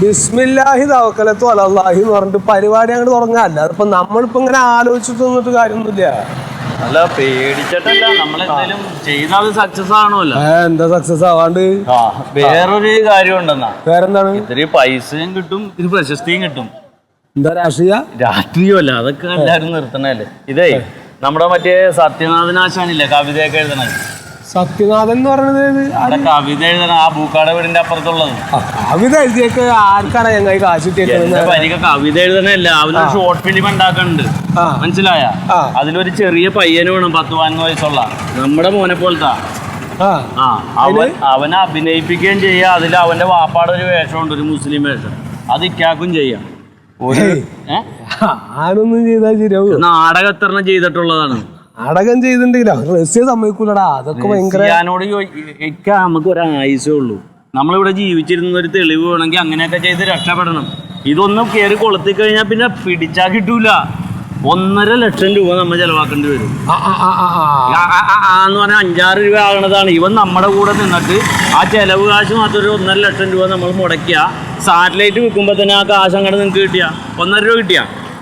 ബിസ്മില്ലാഹി തവക്കലത്തു അലല്ലാഹി എന്ന് പറഞ്ഞിട്ട് പരിപാടി അങ്ങോട്ട് തുടങ്ങാല്ല അല്ലാതെ ഇപ്പൊ നമ്മളിപ്പോ ഇങ്ങനെ ആലോചിച്ചിട്ട് നിന്നിട്ട് കാര്യമൊന്നുമില്ല. അല്ല പേടിച്ചിട്ടല്ല. നമ്മളെന്തെങ്കിലും ചെയ്താൽ സക്സസ് ആണല്ലോ എന്താ സക്സസ് ആവാണ്ട്? വേറൊരു കാര്യം ഉണ്ടെന്നാ വേറെന്താണ്? ഇത്തിരി പൈസയും കിട്ടും ഇത്തിരി പ്രശസ്തിയും കിട്ടും. എന്താ രാഷ്ട്രീയ? രാഷ്ട്രീയമല്ല അതൊക്കെ എല്ലാവരും നിർത്തണല്ലേ. ഇതേ നമ്മുടെ മറ്റേ സത്യനാഥനാശാനില്ലേ കവിതയൊക്കെ എഴുതണത് സത്യനാഥൻ എന്ന് പറയുന്നത് കവിത എഴുതണ ആ പൂക്കാട് വീടിന്റെ അപ്പുറത്തുള്ളത്. കവിത എഴുതിയൊക്കെ ആർക്കാണ് ഞങ്ങൾ കാശ് കവിത എഴുതണല്ല അവനൊരു ഷോർട്ട് ഫിലിം ഉണ്ടാക്കുന്നുണ്ട് മനസ്സിലായ? അതിലൊരു ചെറിയ പയ്യന് വേണം പത്ത് പതിനൊന്ന് വയസ്സുള്ള. നമ്മുടെ മോനെ പോലത്തെ. അവൻ അവനെ അഭിനയിപ്പിക്കുകയും ചെയ്യാം. അതിൽ അവന്റെ വാപ്പാടെ ഒരു വേഷമുണ്ട് ഒരു മുസ്ലിം വേഷം. അത് ഇക്കാക്കും ചെയ്യാം. ആനൊന്നും ചെയ്താൽ ശരിയാവും? നാടകം എത്ര ചെയ്തിട്ടുള്ളതാണ്. നാടകം സമ്മതിക്കൂലടാ. അതൊക്കെ ഭയങ്കര ഞാനോട് നമുക്ക് ഒരു ആയുസേ ഉള്ളൂ. നമ്മളിവിടെ ജീവിച്ചിരുന്ന ഒരു തെളിവ് വേണമെങ്കിൽ അങ്ങനെയൊക്കെ ചെയ്ത് രക്ഷപ്പെടണം. ഇതൊന്നും കയറി കൊളുത്തി കഴിഞ്ഞാൽ പിന്നെ പിടിച്ചാ കിട്ടൂല. ഒന്നര ലക്ഷം രൂപ നമ്മൾ ചെലവാക്കേണ്ടി വരും. എന്ന് പറഞ്ഞാൽ അഞ്ചാറ് രൂപ ആകണതാണ്. ഇവൻ നമ്മുടെ കൂടെ നിന്നിട്ട് ആ ചെലവ് കാശ് മാത്രം ഒരു ഒന്നര ലക്ഷം രൂപ നമ്മൾ മുടക്കിയ സാറ്റലൈറ്റ് വിൽക്കുമ്പോൾ തന്നെ ആ കാശ് അങ്ങോട്ട് നിങ്ങൾക്ക് കിട്ടിയ? ഒന്നര രൂപ കിട്ടിയ?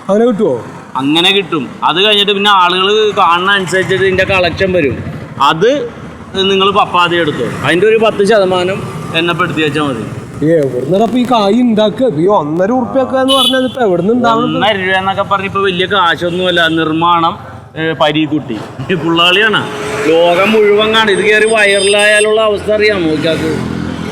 അങ്ങനെ കിട്ടുവോ? അങ്ങനെ കിട്ടും. അത് കഴിഞ്ഞിട്ട് പിന്നെ ആളുകൾ കാണുന്ന അനുസരിച്ചിട്ട് ഇതിന്റെ കളക്ഷൻ വരും. അത് നിങ്ങൾ പപ്പാതി എടുത്തോ. അതിന്റെ ഒരു പത്ത് ശതമാനം എണ്ണപ്പെടുത്തി വെച്ചാൽ മതി. ഈ കായ് ഉണ്ടാക്കുക ഈ ഒന്നര ഉറുപ്പ്യൊക്കെ എന്ന് പറഞ്ഞത് ഇപ്പൊ എവിടുന്ന് ഉണ്ടാവണം ഒന്നര രൂപ എന്നൊക്കെ പറഞ്ഞ് ഇപ്പൊ വലിയ കാശൊന്നുമല്ല നിർമ്മാണം പരീക്കുട്ടി പുള്ളാളിയാണ്. ലോകം മുഴുവൻ കാണും. ഇത് കയറി വൈറലായാലുള്ള അവസ്ഥ അറിയാമോ? നോക്കാക്ക്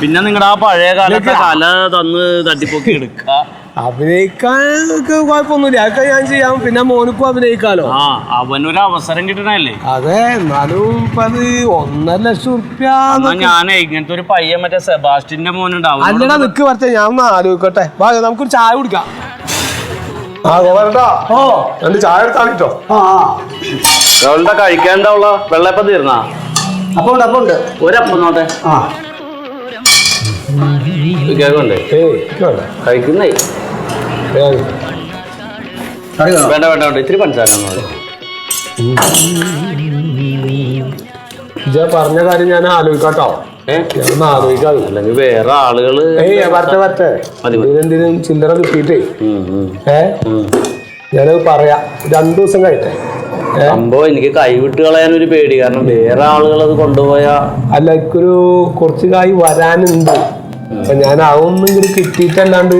പിന്നെ നിങ്ങളുടെ ആ പഴയ കാലത്തെ കല തന്ന് തട്ടിപ്പൊക്കി എടുക്കുക അഭിനയിക്കാൻ കുഴപ്പമൊന്നുമില്ല. അതൊക്കെ ഞാൻ ചെയ്യാം. പിന്നെ മോനിക്കും അഭിനയിക്കാലോ? ആ അവനൊരു അവസരം കിട്ടണല്ലേ അതെ എന്നാലും ഇപ്പൊ അത് ഒന്നര ലക്ഷം റുപ്യ ഞാനേ ഞാൻ ഇങ്ങനത്തെ ഒരു പയ്യൻ മറ്റേ സെബാസ്റ്റിന്റെ മോനുണ്ടാവും അല്ലടാ നിക്ക് പറഞ്ഞ ഞാൻ ഒന്ന് ആലോചിക്കട്ടെ. വാ നമുക്കൊരു ചായ കുടിക്കാം. ആ ഗോപാലട്ടാ. ഓ. രണ്ട് ചായ എടുത്താണിട്ടോ അവളുടെ കഴിക്കാൻ എന്താ ഉള്ള? വെള്ളയപ്പം തീർന്നാ? അപ്പൊ ഉണ്ട് അപ്പൊ ഉണ്ട്. ഒരപ്പം നോട്ടെ. ആ. കഴിക്കുന്നേ. വേണ്ട വേണ്ട വേണ്ട. ഇത്തിരി പഞ്ചസാര. ഇജ്ജ് പറഞ്ഞ കാര്യം ഞാൻ ആലോചിക്കാട്ടോ. ഞാൻ ഒന്ന് അല്ലെങ്കിൽ വേറെ ആളുകൾ വരട്ടെ വരട്ടെ. ഇതിനെന്തിനും ചില്ലറ കിട്ടിയിട്ടേ. ഏ? ഞാനത് പറയാം. രണ്ടു ദിവസം കഴിട്ടെ സംഭവം എനിക്ക് കൈവിട്ട് കളയാൻ ഒരു പേടി. കാരണം വേറെ ആളുകൾ അത് കൊണ്ടുപോയാ അല്ല എനിക്കൊരു കുറച്ച് കായ് വരാനുണ്ട്. അപ്പൊ ഞാൻ അതൊന്നും ഇങ്ങനെ കിട്ടിയിട്ടല്ലാണ്ട്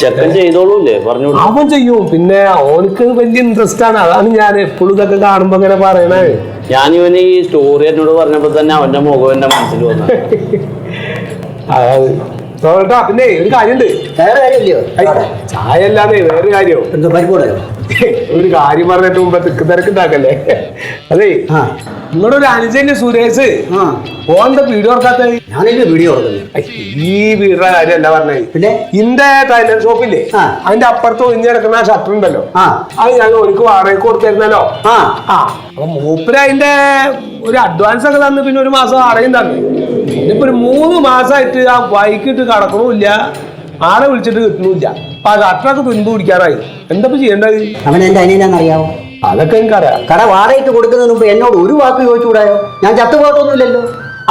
ചെക്കൻ ചെയ്തോളൂല്ലേ? പറഞ്ഞു അവൻ ചെയ്യും. പിന്നെ ഓനക്ക് വലിയ ഇൻട്രസ്റ്റ് ആണ്. അതാണ് ഞാൻ എപ്പോഴും ഇതൊക്കെ കാണുമ്പോ ഇങ്ങനെ പറയണേ. ഞാൻ ഇവന് ഈ സ്റ്റോറി എന്നോട് പറഞ്ഞപ്പോ തന്നെ അവന്റെ മുഖം എന്റെ മനസ്സിൽ വന്നു. അതായത്. പിന്നെ ഒരു കാര്യമുണ്ട് വേറെ കാര്യമില്ലയോ? ചായ അല്ലാതെ വേറെ കാര്യം? എന്താ ഒരു കാര്യം പറഞ്ഞിട്ട് മുമ്പ് തിക്ക് തിരക്കുണ്ടാക്കല്ലേ? അതെ. ആ. നിങ്ങളുടെ ഒരു അനുജന്റെ സുരേഷ് ഓന്റെ വീഡിയോ ഓർക്കാത്ത ഞാനില്ലേ വീഡിയോ ഈ വീടിന്റെ കാര്യം എന്താ പറഞ്ഞേ പിന്നെ? ഇന്റെ ടൈലർ ഷോപ്പില്ലേ. അതിന്റെ അപ്പുറത്ത് ഒഴിഞ്ഞു കിടക്കുന്ന ഷട്ടർ ഉണ്ടല്ലോ. ആ. അത് ഞങ്ങൾ ഒരിക്കൽ വാടകയ്ക്ക് കൊടുത്തിരുന്നല്ലോ. ആ. അപ്പൊ മൂപ്പര് അതിന്റെ ഒരു അഡ്വാൻസ് ഒക്കെ തന്നു പിന്നെ ഒരു മാസം വാടകയും തന്നു. ഇനിയിപ്പോ ഒരു മൂന്ന് മാസമായിട്ട് ആ ബൈക്കിട്ട് കടക്കണമില്ല. ആളെ വിളിച്ചിട്ട് കിട്ടണില്ല. അപ്പൊ ആ ഷട്ടറൊക്കെ തുൻപ് പിടിക്കാറായി. എന്താ ചെയ്യേണ്ടത്? അവൻ എന്റെ അനിയനാന്നറിയാവോ അതൊക്കെ എനിക്കറിയാം കട വാടകയ്ക്ക് കൊടുക്കുന്നതിന് മുമ്പ് എന്നോട് ഒരു വാക്ക് ചോദിച്ചുകൂടായോ? ഞാൻ ചത്തുപോട്ടൊന്നുമില്ലല്ലോ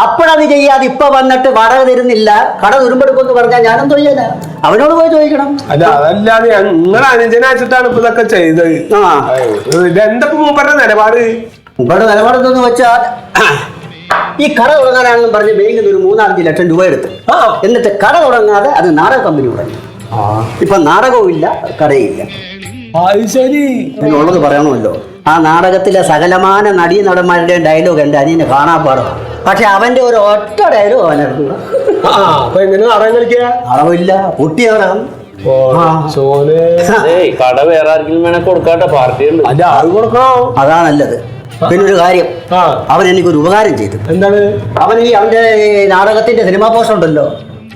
അപ്പോഴത് ചെയ്യാതെ ഇപ്പൊ വന്നിട്ട് വാടക തരുന്നില്ല. കട തുരുമ്പെടുക്കുമെന്ന് പറഞ്ഞാൽ ഞാനെന്തോ ചെയ്യാനാ അവനോട് പോയി ചോദിക്കണം. അല്ല അതല്ലാതെ നിങ്ങളെ അനുജനാച്ചിട്ടാണ് ഇപ്പൊ ഇതൊക്കെ ചെയ്തത്. ആ. ഇതെന്താ മൂപ്പരുടെ നിലപാട്? ഇവിടെ നിലപാടെന്ന് വെച്ചാൽ ഈ കട തുടങ്ങാനാണെന്ന് പറഞ്ഞ് ബാങ്കിൽ നിന്ന് ഒരു മൂന്നാലഞ്ച് ലക്ഷം രൂപ എടുത്ത് എന്നിട്ട് കട തുടങ്ങാതെ അത് നാടക കമ്പനി തുടങ്ങി. ഇപ്പൊ നാടകവും ഇല്ല കടയില്ല. എന്നുള്ളത് പറയണമല്ലോ. ആ നാടകത്തിലെ സകലമാന നടീ നടന്മാരുടെയും ഡയലോഗ് എന്റെ അനിയന് കാണാൻ പാടും. പക്ഷെ അവന്റെ ഒരു ഒറ്റ ഡയലോഗ് അവനെടുത്തു കുട്ടിയാണ് അറവില്ല പൊട്ടിയ നാടകം ഓ, ചോന്. ഏയ് കട വേറെ ആർക്കെങ്കിലും വേണേ കൊടുക്കാട്ടെ പാർട്ടി അല്ല അത് കൊടുക്കണോ. അതാ നല്ലത്. പിന്നെ ഒരു കാര്യം. അവൻ അവൻ എനിക്കൊരു ഉപകാരം ചെയ്തു. എന്താണ്? അവൻ ഈ അവന്റെ നാടകത്തിന്റെ സിനിമാ പോസ്റ്റർ ഉണ്ടല്ലോ.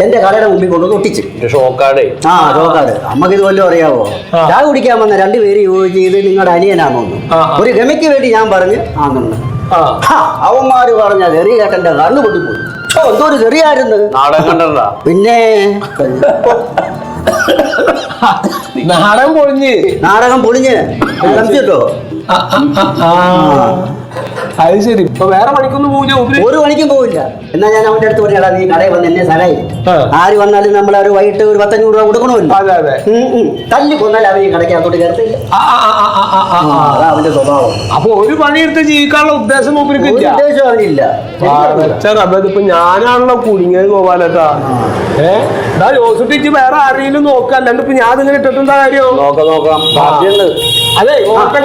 എന്റെ കടയുടെ മുമ്പിൽ കൊണ്ട് ഒട്ടിച്ച്. ഷോക്കാട്. ആ ഷോക്കാട്. അമ്മയ്ക്ക് ഇത് വല്ലതും അറിയാവോ. ചായ കുടിക്കാൻ വന്ന രണ്ടുപേര് ചോദിച്ച് ഇത് നിങ്ങളുടെ അനിയനാണെന്ന്. ഒരു ഗമയ്ക്ക് വേണ്ടി ഞാൻ പറഞ്ഞ് ആണെന്ന് ആ. ഹാ, അവന്മാര് പറഞ്ഞ ചെറിയ കേട്ടന്റെ കണ്ണു പൊട്ടിപ്പോയി. എന്തോ ഒരു ചെറിയായിരുന്നു. പിന്നെ നാടകം പൊളിഞ്ഞ്. നാടകം പൊളിഞ്ഞ്. സംശയിട്ടോ ആ. അത് ശരി. ഇപ്പൊ വേറെ പണിക്കൊന്നും പോവില്ല ഒരു പണിക്കും പോവില്ല. എന്നാ ഞാൻ അവന്റെ അടുത്ത് പറഞ്ഞാൽ നീ കടയിൽ വന്ന് എന്നെ സഹായി ആ. ആര് വന്നാലും നമ്മൾ ഒരു വൈകിട്ട് ഒരു പത്തഞ്ഞൂറ് രൂപ കൊടുക്കണമല്ലോ. അതെ അതെ. ഉം, ഉം. തല്ലി കൊന്നാൽ അവൻ ഈ കടയ്ക്കകത്തോട്ട് കയറത്തില്ല. ആ, ആ, ആ, ആ, ആ, ആ, ആ. അതാ അവന്റെ സ്വഭാവം. അപ്പൊ ഒരു പണിയെടുത്ത് ജീവിക്കാനുള്ള ഉദ്ദേശം മൂപ്പർക്ക് ഒരു ഇല്ല ഉദ്ദേശം അവനില്ല ഇപ്പൊ ഞാനാണല്ലോ കുടുങ്ങിയത് ഗോപാലേട്ടാ. ഏ? ജോസുട്ടിച്ച് വേറെ ആരെങ്കിലും നോക്കുക അല്ലാണ്ട് ഇപ്പൊ ഞാൻ ഇതിങ്ങനെ ഇട്ടിട്ടെന്താ കാര്യം? നോക്കാം നോക്കാം. ബാക്കിയുണ്ട്. അതെ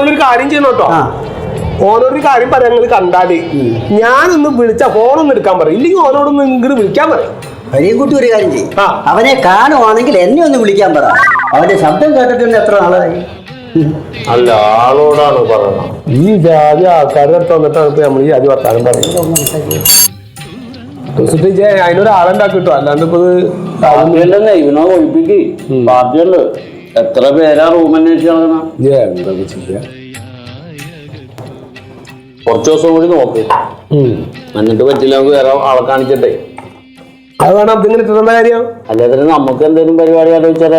ഒരു കാര്യം ചെയ്യണം കേട്ടോ. ആ. ഓനോടൊരു കാര്യം പറയാൻ നിങ്ങൾ കണ്ടാൽ. ഞാനൊന്ന് വിളിച്ച ഫോണൊന്നും എടുക്കാൻ പറയും. ഇല്ലെങ്കിൽ ഓനോടൊന്ന് ഇങ്ങോട്ട് വിളിക്കാൻ പറയും. കുട്ടി ഒരു കാര്യം ചെയ്യും. അവനെ കാണുവാണെങ്കിൽ എന്നെ ഒന്ന് വിളിക്കാൻ പറ. അവന്റെ ശബ്ദം കേട്ടിട്ടുണ്ട് എത്ര നാളായി? അല്ല ആളോടാണ് പറയണം ഈ ജാതി ആൾക്കാരുടെ അടുത്ത് വന്നിട്ടാണ് ഇപ്പൊ നമ്മൾ ഈ ജാതി വർത്താനം പറയുന്നത് ജോസുട്ടിച്ച് അതിനൊരു ആളുണ്ടാക്കി കിട്ടും അല്ലാണ്ട് ഇപ്പൊ ഇത് ഇവനോ ഒഴിപ്പിക്ക്. പാർട്ടിയുണ്ട് എത്ര പേരാ റൂം അന്വേഷിച്ചു നടക്കണം? എന്താ ചെയ്യാ? കുറച്ച് ദിവസം കൂടി നോക്ക്. എന്നിട്ട് പറ്റില്ല നമുക്ക് വേറെ ആളെ കാണിച്ചിട്ടെ. അതാണ് വേണം ഇട്ടിട്ടെന്താ കാര്യം? അല്ലാതെ നമുക്ക് എന്തെങ്കിലും പരിപാടി ആലോചിച്ചാൽ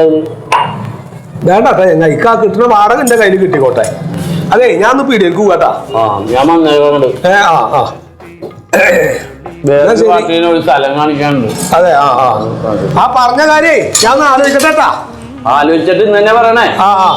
വേണ്ട ഇക്കാ കിട്ടുന്ന വാടക എന്റെ കയ്യിൽ കിട്ടിക്കോട്ടെ. അതെ ഞാൻ ഒന്ന് പീടിയേക്ക് പോകാട്ടാ ആ ഞാൻ വന്നേക്കുന്നുണ്ട് ഏ ആ അതെ ആ ആ. ആ പറഞ്ഞ കാര്യേ ഞാൻ ആലോചിക്കട്ടെ ആലോചിച്ചിട്ട് ഇന്ന് തന്നെ പറയണേ. ആ ആ.